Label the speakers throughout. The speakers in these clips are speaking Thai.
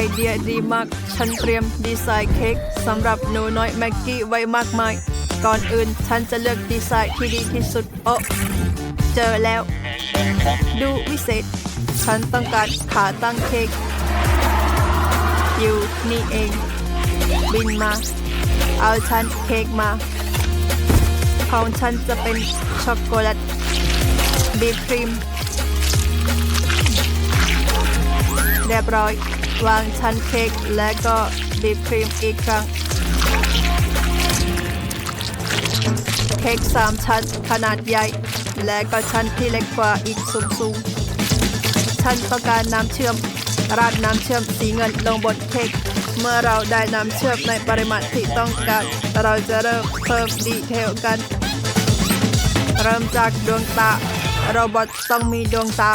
Speaker 1: ไอเดียดีมาก ฉันเตรียมดีไซน์เค้กสำหรับหนูน้อยแม็กกี้ไว้มากมาย ก่อนอื่นฉันจะเลือกดีไซน์ที่ดีที่สุด โอ้เจอแล้ว ดูวิเศษ ฉันต้องการขาตั้งเค้กอยู่นี่เอง บินมา เอาฉันเค้กมา ของฉันจะเป็นช็อกโกแลตบีบครีมเรียบร้อย วางชั้นเค้กและก็บีบครีมอีกครั้ง เค้กสามชั้นขนาดใหญ่ และก็ชั้นที่เล็กกว่าอีกสูงสูงๆฉันต้องการน้ำเชื่อม ราดน้ำเชื่อมสีเงินลงบนเค้กเมื่อเราได้น้ำเชื่อมในปริมาณที่ต้องการ เราจะเริ่มเพิ่มดีเทลกัน เริ่มจากดวงตา โรบอทต้องมีดวงตา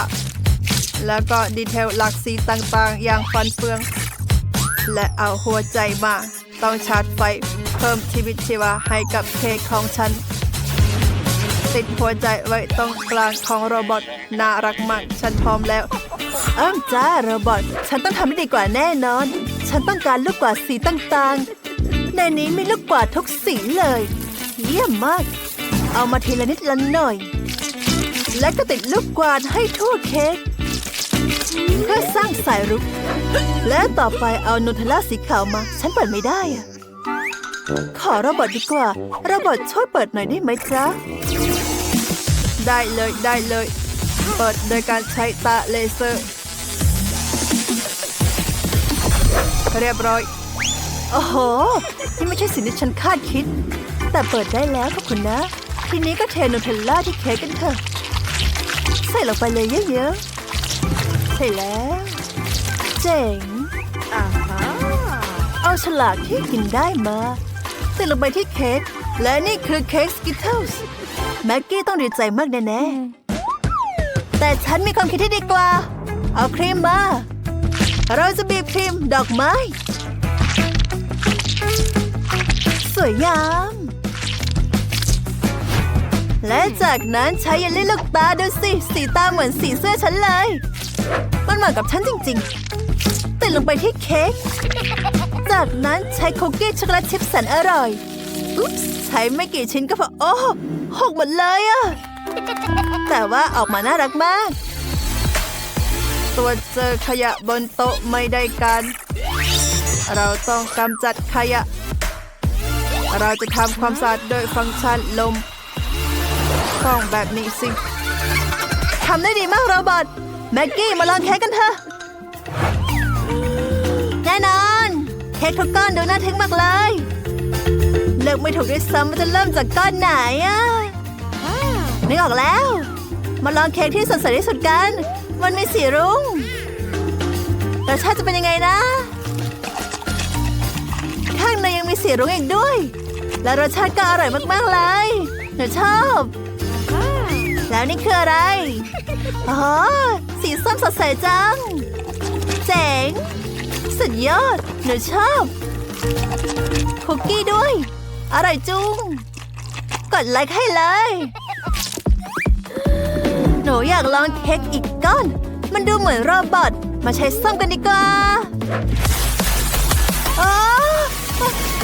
Speaker 1: แล้วก็ดีเทลหลักสีต่างๆ อย่างฟันเฟือง และเอาหัวใจมา ต้องชาร์จไฟเพิ่มชีวิตชีวาให้กับเค้กของฉัน ติดหัวใจไว้ตรงกลางของโรบอทน่ารักมากฉันพร้อมแล้วอ้าวจ้าโรบอทฉันต้องทำให้ดีกว่าแน่นอน ฉันต้องการลูกกวาดสีต่างๆ ในนี้มีลูกกวาดทุกสีเลย เยี่ยมมาก เอามาทีละนิดละหน่อย และก็ติดลูกกวาดให้ทั่วเค้ก เพื่อสร้างสายรุก และต่อไปเอานูเทลล่าสีขาวมา ฉันเปิดไม่ได้อะขอโรบอทดีกว่าโรบอทช่วยเปิดหน่อยได้ไหมจ๊ะได้เลยได้เลย เปิดโดยการใช้ตาเลเซอร์ เรียบร้อย โอ้โห นี่ไม่ใช่สิ่งที่ฉันคาดคิด แต่เปิดได้แล้วขอบคุณนะ ทีนี้ก็เทนูเทลล่าที่เค้กกันเถอะ ใส่ลงไปเลยเยอะๆ ใช่แล้ว เจ๋งเอาฉลากที่กินได้มาติดลงไปที่เค้กและนี่คือเค้กสกิทเทิลส์แม็กกี้ต้องดีใจมากแน่ๆแต่ฉันมีความคิดที่ดีกว่า เอาครีมมา เราจะบีบครีมดอกไม้ สวยงามและจากนั้นใช้เยลลี่ลูกตาดูสิ สีตาเหมือนสีเสื้อฉันเลย มันเหมาะกับฉันจริงๆติดลงไปที่เค้ก จากนั้นใช้คุกกี้ช็อกโกแลตชิพแสนอร่อย อุ๊ปใช้ไม่กี่ชิ้นก็พอ โอ้หกหมดเลยอะ แต่ว่าออกมาน่ารักมาก ตัวจเจอขยะบนโต๊ะไม่ได้การเราต้องกำจัดขยะ เราจะทำความสะอาดโดยฟังก์ชันลมต้องแบบนี้สิทำได้ดีมากโรบอท แม็กกี้มาลองเค้กกันเถอะ แน่นอน เค้กทุกก้อนดูน่าทึ่งมากเลย เลือกไม่ถูกด้วยซ้ำว่าจะเริ่มจากก้อนไหนอะนึกออกแล้ว มาลองเค้กที่สดใสที่สุดกัน มันมีสีรุ้งรสชาติจะเป็นยังไงนะ ข้างในยังมีสีรุ้งอีกด้วย และรสชาติก็อร่อยมากๆเลยหนูชอบ แล้วนี่คืออะไร อ๋อ สีส้มสดใสจัง เจ๋ง สุดยอด หนูชอบคุกกี้ด้วย อร่อยจุงกดไลค์ให้เลย หนูอยากลองเค้กอีกก้อน มันดูเหมือนโรบอทมาใช้ส้มกันดีกว่าอ๋อ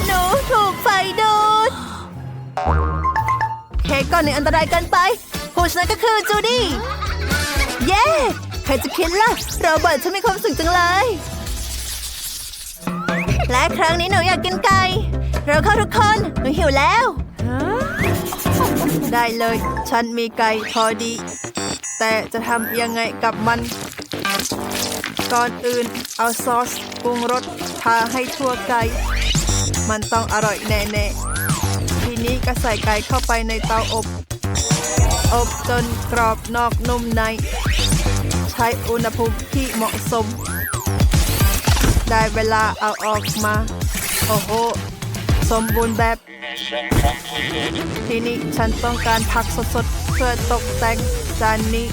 Speaker 1: หนูถูกไฟดูด เค้กก้อนนี้อันตรายเกินไป ผู้ชนะก็คือจูดี้ เย้ ใครจะคิดล่ะโรเบิร์ตฉันมีความสุขจังเลย และครั้งนี้หนูอยากกินไก่ เราเข้าทุกคน หนูหิวแล้ว ได้เลย ฉันมีไก่พอดี แต่จะทำยังไงกับมัน ก่อนอื่น เอาซอสปรุงรสทาให้ทั่วไก่ มันต้องอร่อยแน่ๆ ทีนี้ก็ใส่ไก่เข้าไปในเตาอบ อบจนกรอบนอกนุ่มใน ใช้อุณหภูมิที่เหมาะสม ได้เวลาเอาออกมา โอ้โห สมบูรณ์แบบ ทีนี้ฉันต้องการผักสดๆ เพื่อตกแต่งจานนี้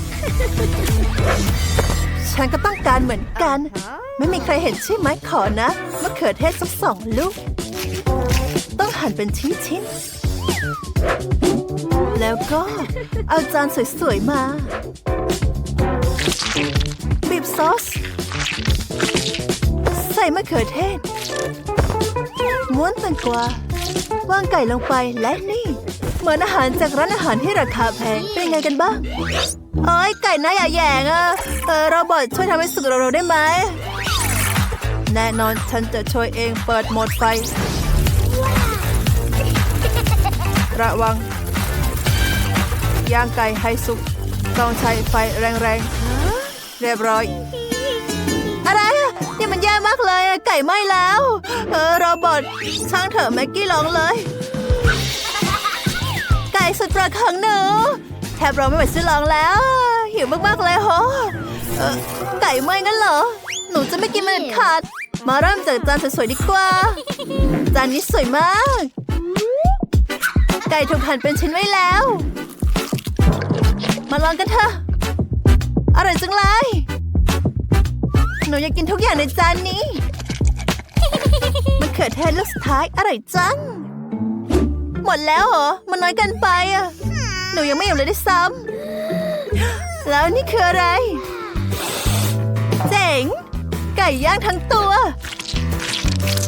Speaker 1: ฉันก็ต้องการเหมือนกัน ไม่มีใครเห็นใช่ไหมขอนะมะเขือเทศสักสองลูก ต้องหั่นเป็นชิ้นๆ แล้วก็เอาจานสวยๆมา บีบซอส ใส่มะเขือเทศ ม้วนแตงกวาวางไก่ลงไปและนี่ เหมือนอาหารจากร้านอาหารที่ราคาแพง เป็นไงกันบ้างเอ้ยไก่น้าอย่าแยงอะเออโรบอทช่วยทำให้สุกเร็วๆได้ไหม แน่นอนฉันจะช่วยเองเปิดโหมดไฟ ระวัง ย่างไก่ให้สุก ต้องใช้ไฟแรงๆ เรียบร้อย อะไรอะนี่มันแย่มากเลยไก่ไหม้แล้ว เออโรบอทช่างเถอะแม็กกี้ลองเลย ไก่สุดประของหนูแทบเราไม่ไหวจะลองแล้ว หิวมากๆเลยโหไก่ไหม้งั้นเหรอ หนูจะไม่กินมันเด็ดขาด มาเริ่มจากจานสวยๆดีกว่า จานนี้สวยมาก ไก่ถูกหั่นเป็นชิ้นไว้แล้ว มาลองกันเถอะ อร่อยจังเลย หนูอยากกินทุกอย่างในจานนี้มันเขือเทศลูกสุดท้ายอร่อยจัง หมดแล้วเหรอ มันน้อยเกันไปอะ หนูยังไม่อยู่เลยได้วยซ้ำ แล้วนี่คืออะไร เจ๋ง ไก่ย่างทั้งตัว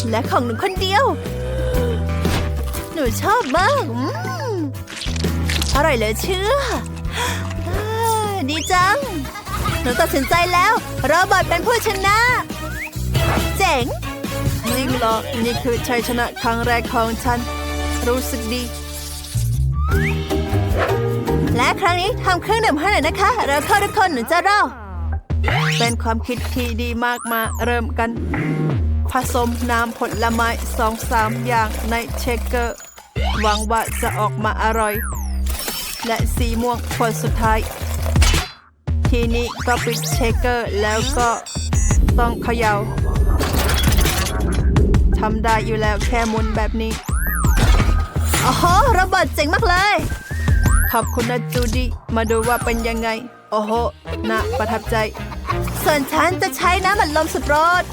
Speaker 1: และของหนูคนเดียว หนูชอบมากอืมอร่อยเหลือเชื่อ ดีจัง หนูตัดสินใจแล้วโรบอทเป็นผู้ชนะ เจ๋งจริงเหรอนี่คือชัยชนะครั้งแรกของฉัน รู้สึกดี และครั้งนี้ทำเครื่องดื่มให้หน่อยนะคะเข้าทุกคนหนูจะรอเป็นความคิดที่ดีมากมาเริ่มกัน ผสมน้ำผลไม้สองสามอย่างในเชคเกอร์ หวังว่าจะออกมาอร่อย และสีม่วงขวดสุดท้าย ทีนี้ก็ปิดเชคเกอร์แล้วก็ต้องเขย่าทำได้อยู่แล้วแค่มุนแบบนี้โอ้โหระเบิดเจ๋งมากเลย ขอบคุณนะจูดี้มาดูว่าเป็นยังไง โอ้โหน่าประทับใจ ส่วนฉันจะใช้น้ำอัดลมสุดรส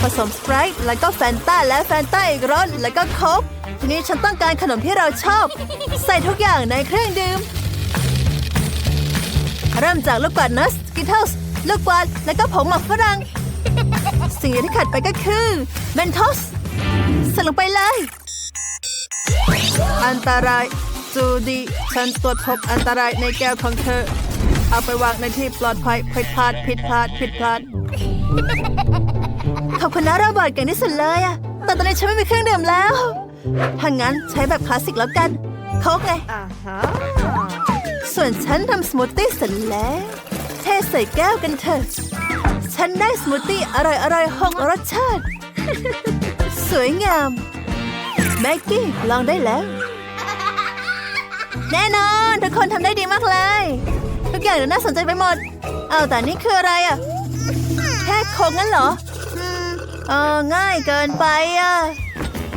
Speaker 1: ผสมสไปร์แล้วก็แฟนต้าและแฟนต้าอีกรสแล้วก็โค้ก ทีนี้ฉันต้องการขนมที่เราชอบ ใส่ทุกอย่างในเครื่องดื่ม เริ่มจากลูกกวาดนัสกิทเทิลส์ลูกกวาดแล้วก็ผงหมักฝรั่ง สิ่งที่ขาดไปก็คือเมนทอสใส่ลงไปเลย อันตรายจูดีฉันตรวจพบอันตรายในแก้วของเธอ เอาไปวางในที่ปลอดภัยผิดพลาดผิดพลาดผิดพลาดขอบคุณนะโรบอทเก่งที่สุดเลยอะแต่ตอนนี้ฉันไม่มีเครื่องดื่มแล้ว ถ้างั้นใช้แบบคลาสสิกแล้วกันโค้กไงส่วนฉันทำสมูทตี้เสร็จแล้ว เทใส่แก้วกันเถอะ ฉันได้สมูทตี้อร่อยๆหกรสชาติ สวยงาม แม็กกี้ลองได้แล้ว แน่นอน ทุกคนทำได้ดีมากเลย ทุกอย่างดูน่าสนใจไปหมด เอาแต่นี่คืออะไรอะแค่โคงงั้นเหรออืมเออง่ายเกินไปอะ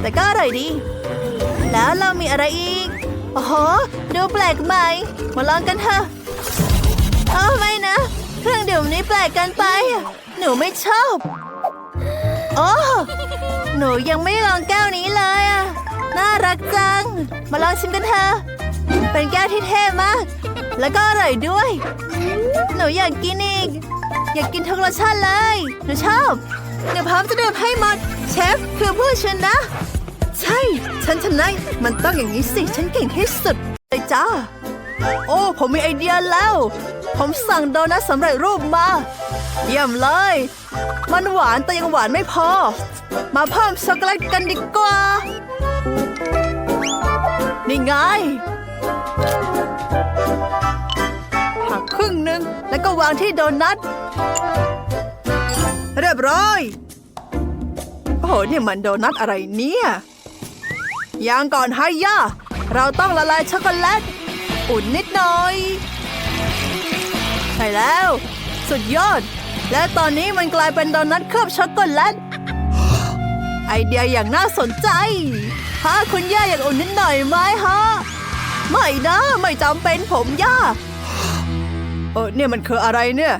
Speaker 1: แต่ก็อร่อยดี แล้วเรามีอะไรอีก โอ้โห ดูแปลกใหม่ มาลองกันเถอะเออไม่นะ เครื่องดื่มนี้แปลกกินไป หนูไม่ชอบโอ้หนูยังไม่ลองแก้วนี้เลยอะน่ารักจัง มาลองชิมกันเถอะ เป็นแก้วที่เท่มาก แล้วก็อร่อยด้วย หนูอยากกินอีก อยากกินทุกรสชาติเลย หนูชอบ หนูพร้อมจะดื่มให้หมด เชฟคือผู้ชนะ ใช่ ฉันชนะ มันต้องอย่างนี้สิ ฉันเก่งที่สุดเลยจ้า โอ้ ผมมีไอเดียแล้ว ผมสั่งโดนัทสำเร็จรูปมา เยี่ยมเลย มันหวานแต่ยังหวานไม่พอ มาเพิ่มช็อกโกแลตกันดีกว่า นี่ไงหักครึ่งหนึ่งแล้วก็วางที่โดนัท เรียบร้อย โอ้โหนี่มันโดนัทอะไรเนี่ย ยังก่อนให้ย่า เราต้องละลายช็อกโกแลต อุ่นนิดหน่อย ใช่แล้ว สุดยอด และตอนนี้มันกลายเป็นโดนัทเคลือบช็อกโกแลต ไอเดียอย่างน่าสนใจฮะคุณย่าอยากอุ่นนิดหน่อยไหมฮะ ไม่นะไม่จำเป็นผมย่า เออเนี่ยมันคืออะไรเนี่ย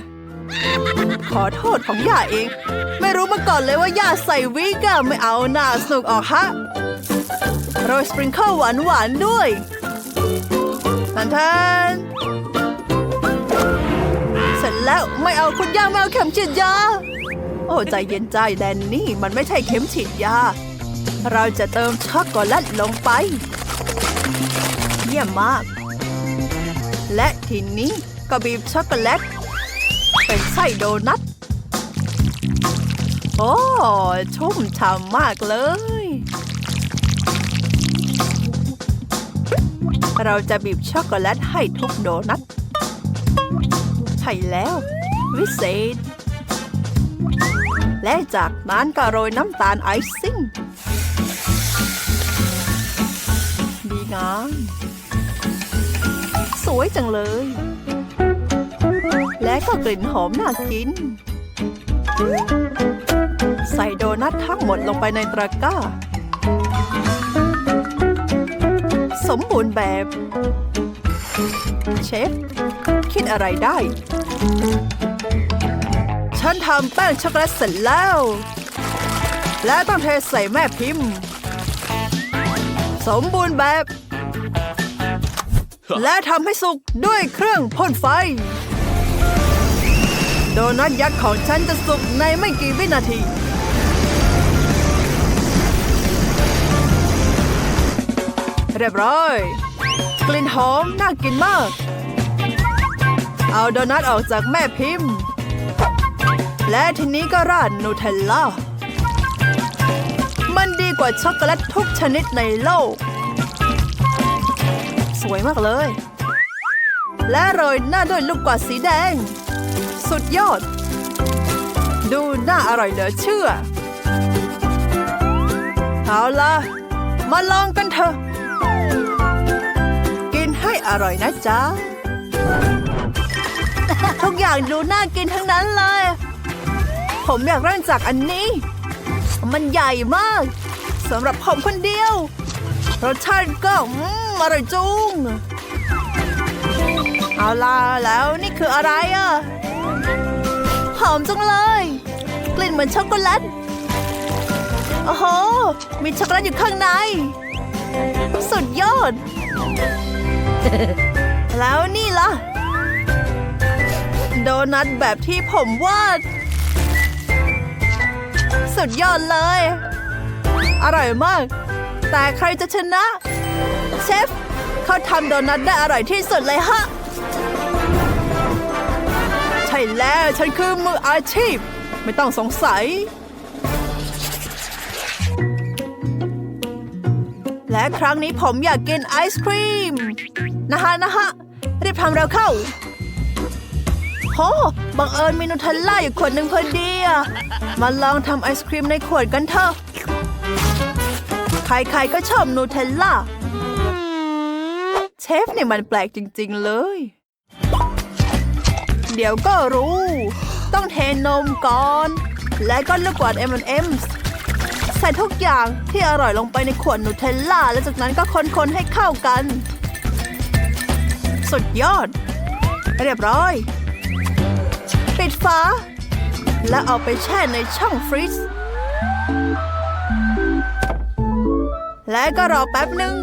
Speaker 1: ขอโทษของย่าเอง ไม่รู้มาก่อนเลยว่าย่าใส่วิกอะไม่เอาหน้าสนุกออกฮะ โรยสปริงเกิลหวานหวานๆด้วยทันทันเสร็จแล้วไม่เอาคุณย่าไม่เอาเข็มฉีดยา โอ้ใจเย็นใจแดนนี่มันไม่ใช่เข็มฉีดยา เราจะเติมช็อกโกแลตลงไป เยี่ยมมาก และทีนี้ก็บีบช็อกโกแลตเป็นไส้โดนัท โอ้ ชุ่มฉ่ำมากเลย เราจะบีบช็อกโกแลตให้ทุกโดนัท ใช่แล้ว วิเศษ และจากนั้นก็โรยน้ำตาลไอซิ่ง ดีงามสวยจังเลย และก็กลิ่นหอมน่ากิน ใส่โดนัททั้งหมดลงไปในตะกร้า มบูรณ์แบบ เชฟ คิดอะไรได้ ฉันทำแป้งช็อกโกแลตเสร็จแล้ว และต้องเทใส่แม่พิมพ์ สมบูรณ์แบบ และทำให้สุกด้วยเครื่องพ่นไฟ โดนัทยักษ์ของฉันจะสุกในไม่กี่วินาที เรียบร้อย กลิ่นหอมน่ากินมาก เอาโดนัทออกจากแม่พิมพ์ และทีนี้ก็ราดนูเทลล่า มันดีกว่าช็อกโกแลตทุกชนิดในโลก สวยมากเลย และโรยหน้าด้วยลูกกวาดสีแดง สุดยอด ดูน่าอร่อยเหลือเชื่อ เอาล่ะมาลองกันเถอะ อร่อยนะจ๊ะ ทุกอย่างดูน่ากินทั้งนั้นเลย ผมอยากเริ่มจากอันนี้ มันใหญ่มากสำหรับผมคนเดียว รสชาติก็อร่อยจุ้งเอาล่ะแล้วนี่คืออะไรอะ หอมจังเลย กลิ่นเหมือนช็อกโกแลตโอ้โห มีช็อกโกแลตอยู่ข้างใน สุดยอด แล้วนี่ล่ะ โดนัทแบบที่ผมวาด สุดยอดเลย อร่อยมาก แต่ใครจะชนะ เชฟ เขาทำโดนัทได้อร่อยที่สุดเลยฮะ ใช่แล้วฉันคือมืออาชีพ ไม่ต้องสงสัย และครั้งนี้ผมอยากกินไอศครีม นะฮะนะฮะรีบทำเร็วเข้าโหบังเอิญมีนูเทลล่าอยู่ขวดหนึ่งพอดีมาลองทำไอศครีมในขวดกันเถอะใครๆก็ชอบนูเทลล่าเชฟเนี่ยมันแปลกจริง ๆ เลย เดี๋ยวก็รู้ ต้องเทนมก่อน และก็ลูกกวาด M&M's ใส่ทุกอย่างที่อร่อยลงไปในขวดนูเทลล่า และจากนั้นก็คนๆให้เข้ากัน สุดยอด เรียบร้อย ปิดฝาและเอาไปแช่ในช่องฟรีซและก็รอแป๊บหนึ่ง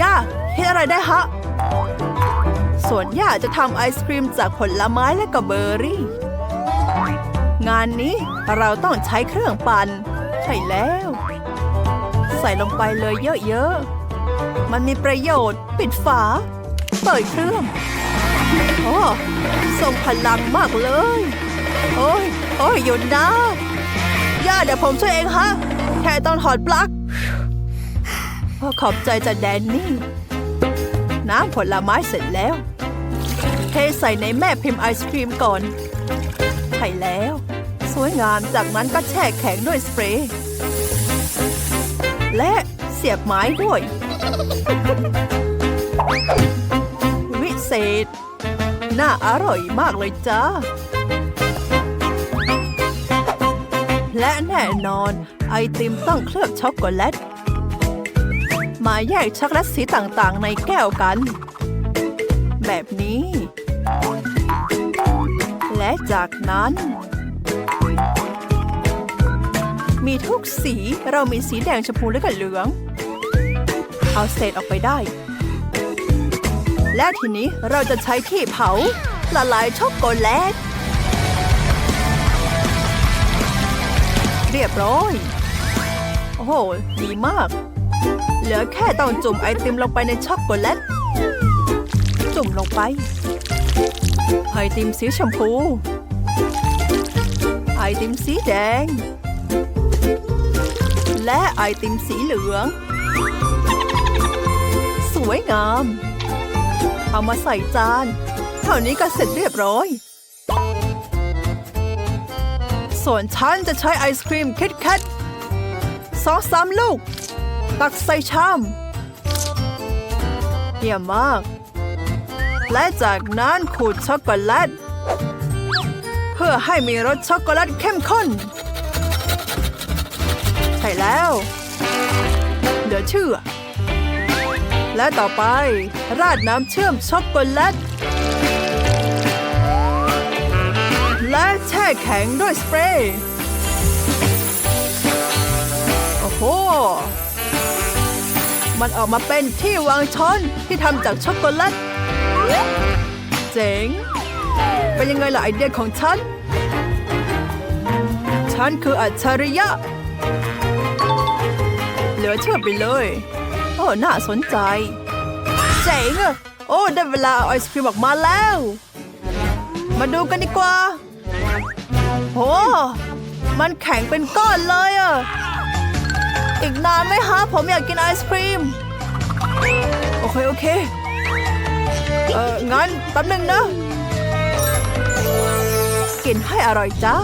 Speaker 1: ย่าคิดอะไรได้ฮะ ส่วนย่าจะทำไอศครีมจากผลไม้และก็เบอร์รี่ งานนี้เราต้องใช้เครื่องปั่น ใช่แล้ว ใส่ลงไปเลยเยอะๆ มันมีประโยชน์ ปิดฝา เปิดเครื่อง โอ้ทรงพลังมากเลย โอ้ย โอ้ยหยุดนะย่าเดี๋ยวผมช่วยเองฮะ แค่ต้องถอดปลั๊กโอ้ขอบใจจัดแดนนี่ น้ำผลไม้เสร็จแล้ว เทใส่ในแม่พิมพ์ไอศครีมก่อน ใช่แล้ว สวยงาม จากนั้นก็แช่แข็งด้วยสเปรย์ และเสียบไม้ด้วย วิเศษ น่าอร่อยมากเลยจ้า และแน่นอนไอติมต้องเคลือบช็อกโกแลต มาแยกช็อกโกแลตสีต่างๆ ในแก้วกัน แบบนี้ และจากนั้น มีทุกสี เรามีสีแดงชมพูและก็เหลือง เอาเศษออกไปได้ และทีนี้เราจะใช้ที่เผาละลายช็อกโกแลต เรียบร้อย โอ้โห ดีมาก เหลือแค่ต้องจุ่มไอติมลงไปในช็อกโกแลต จุ่มลงไป ไอติมสีชมพู ไอติมสีแดง และไอติมสีเหลือง สวยงาม เอามาใส่จานเท่านี้ก็เสร็จเรียบร้อยส่วนฉันจะใช้ไอศครีมคิดแคทสองสามลูก ตักใส่ชามเยี่ยมมาก และจากนั้นขูดช็อกโกแลต เพื่อให้มีรสช็อกโกแลตเข้มข้น ใช่แล้วเหลือเชื่อ และต่อไป ราดน้ำเชื่อมช็อกโกแลต และแช่แข็งด้วยสเปรย์โอ้โห มันออกมาเป็นที่วางช้อนที่ทำจากช็อกโกแลต เจ๋ง เป็นยังไงล่ะไอเดียของฉัน ฉันคืออัจฉริยะ เหลือเชื่อไปเลย โอ้น่าสนใจ เจ๋งอะโอ้ ได้เวลาไอศครีมออกมาแล้ว มาดูกันดีกว่าโหมันแข็งเป็นก้อนเลยอะอีกนานไหมฮะ ผมอยากกินไอศครีม โอเค โอเค เอองั้นแป๊บหนึงนะ กินให้อร่อยจ้า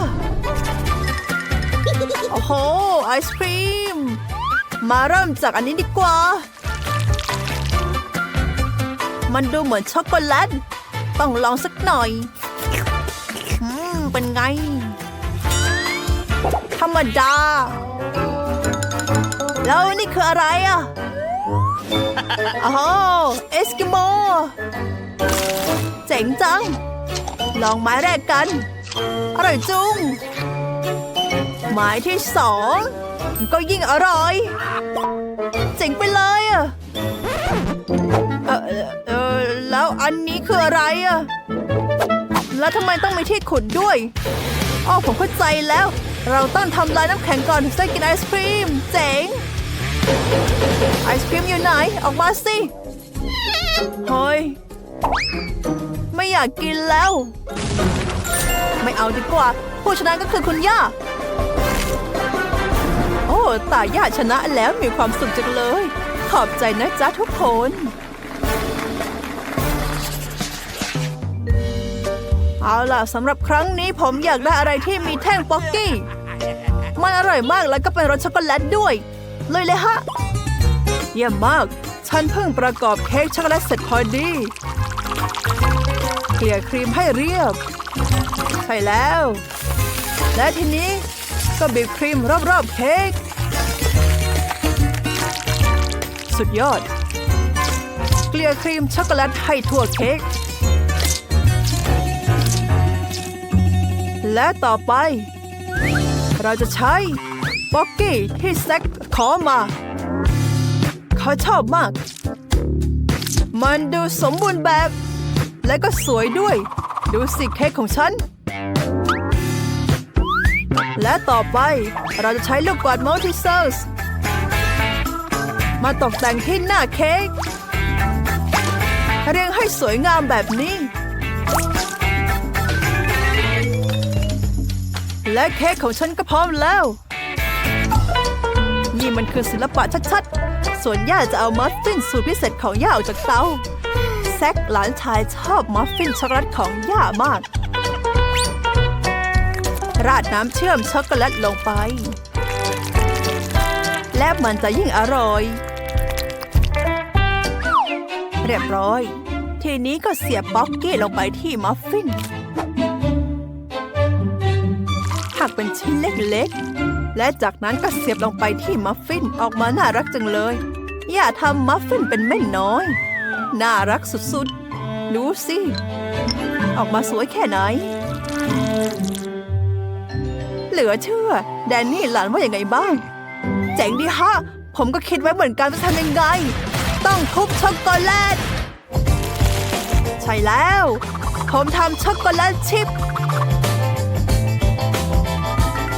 Speaker 1: โอ้โห ไอศครีม มาเริ่มจากอันนี้ดีกว่า มันดูเหมือนช็อกโกแลต ต้องลองสักหน่อย อืม เป็นไง ธรรมดา แล้วนี่คืออะไรอะอ๋อเอสกิโม เจ๋งจัง ลองไม้แรกกัน อร่อยจุ้งไม้ที่สอง ก็ยิ่งอร่อย เจ๋งไปเลยอะเออเอ่อแล้วอันนี้คืออะไรอะแล้วทำไมต้องมีที่ขุดด้วยอ๋อผมเข้าใจแล้ว เราต้องทำลายน้ำแข็งก่อนถึงจะกินไอศครีม เจ๋ง ไอศครีมอยู่ไหน ออกมาสิเฮ้ยไม่อยากกินแล้ว ไม่เอาดีกว่า ผู้ชนะก็คือคุณย่า ตาย่าชนะแล้วมีความสุขจังเลย ขอบใจนะจ๊ะทุกคน เอาล่ะสำหรับครั้งนี้ผมอยากได้อะไรที่มีแท่งป๊อกกี้ มันอร่อยมากแล้วก็เป็นรสช็อกโกแลตด้วย เลยเลยฮะ เยี่ยมมาก ฉันเพิ่งประกอบเค้กช็อกโกแลตเสร็จพอดี เกลี่ยครีมให้เรียบ ใช่แล้ว และทีนี้ก็บีบครีมรอบๆเค้ก สุดยอด เกลี่ยครีมช็อกโกแลตให้ทั่วเค้ก และต่อไป เราจะใช้บ็อกกี้ที่แซกขอมา เขาชอบมาก มันดูสมบูรณ์แบบ และก็สวยด้วย ดูสิเค้กของฉัน และต่อไปเราจะใช้ลูกกวาดมัลติเซอร์ส มาตกแต่งที่หน้าเค้กเรียงให้สวยงามแบบนี้ และเค้กของฉันก็พร้อมแล้ว นี่มันคือศิลปะชัดๆ ส่วนย่าจะเอามัฟฟินสูตรพิเศษของย่าออกจากเตาแซคหลานชายชอบมัฟฟินช็อกโกแลตของย่ามาก ราดน้ำเชื่อมช็อกโกแลตลงไป และมันจะยิ่งอร่อย เรียบร้อย ทีนี้ก็เสียบบ็อกกี้ลงไปที่มัฟฟินหักเป็นชิ้นเล็กๆ และจากนั้นก็เสียบลงไปที่มัฟฟินออกมาน่ารักจังเลย อย่าทำมัฟฟินเป็นแม่น้อย น่ารักสุดๆ ดูสิ ออกมาสวยแค่ไหน เหลือเชื่อ แดนนี่หลานว่าอย่างไงบ้าง เจ๋งดีฮะ ผมก็คิดไว้เหมือนกันจะทำยังไง ต้องทุบช็อกโกแลต ใช่แล้ว ผมทำช็อกโกแลตชิพ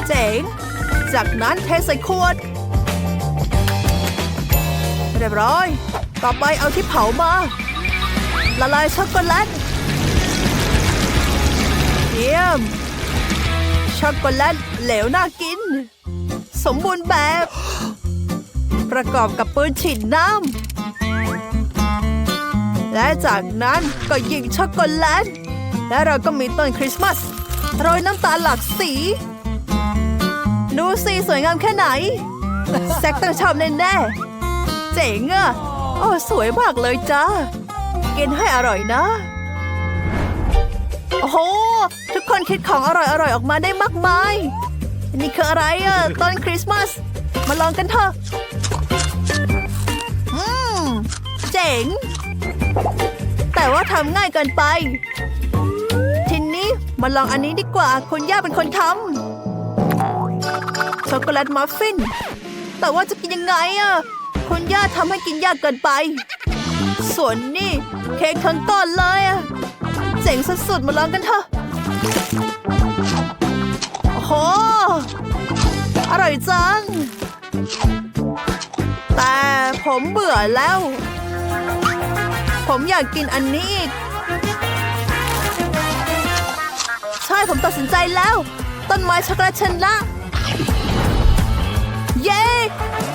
Speaker 1: เจ๋ง จากนั้นเทใส่ขวด เรียบร้อย ต่อไปเอาที่เผามา ละลายช็อกโกแลต เยี่ยม ช็อกโกแลตเหลวน่ากิน สมบูรณ์แบบประกอบกับปืนฉีดน้ำ และจากนั้นก็ยิงช็อกโกแลต และเราก็มีต้นคริสต์มาสโรยน้ำตาลหลากสี ดูสิสวยงามแค่ไหน แซกต้องชอบแน่ๆเจ๋งอะโอ้สวยมากเลยจ้า กินให้อร่อยนะ โอ้โห ทุกคนคิดของอร่อยๆออกมาได้มากมาย นี่คืออะไรอะต้นคริสต์มาส มาลองกันเถอะ อืม เจ๋ง แต่ว่าทำง่ายเกินไป ทีนี้มาลองอันนี้ดีกว่าคุณย่าเป็นคนทำช็อกโกแลตมัฟฟิน แต่ว่าจะกินยังไงอะคุณย่าทำให้กินยากเกินไป ส่วนนี่เค้กทั้งต้นเลยอะเจ๋งสุดๆมาลองกันเถอะโอ้โหอร่อยจัง แต่ผมเบื่อแล้ว ผมอยากกินอันนี้อีก ใช่ผมตัดสินใจแล้ว ต้นไม้ช็อกโกแลตชนะเย้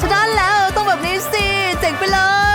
Speaker 1: ชนะแล้วต้องแบบนี้สิ เจ๋งไปเลย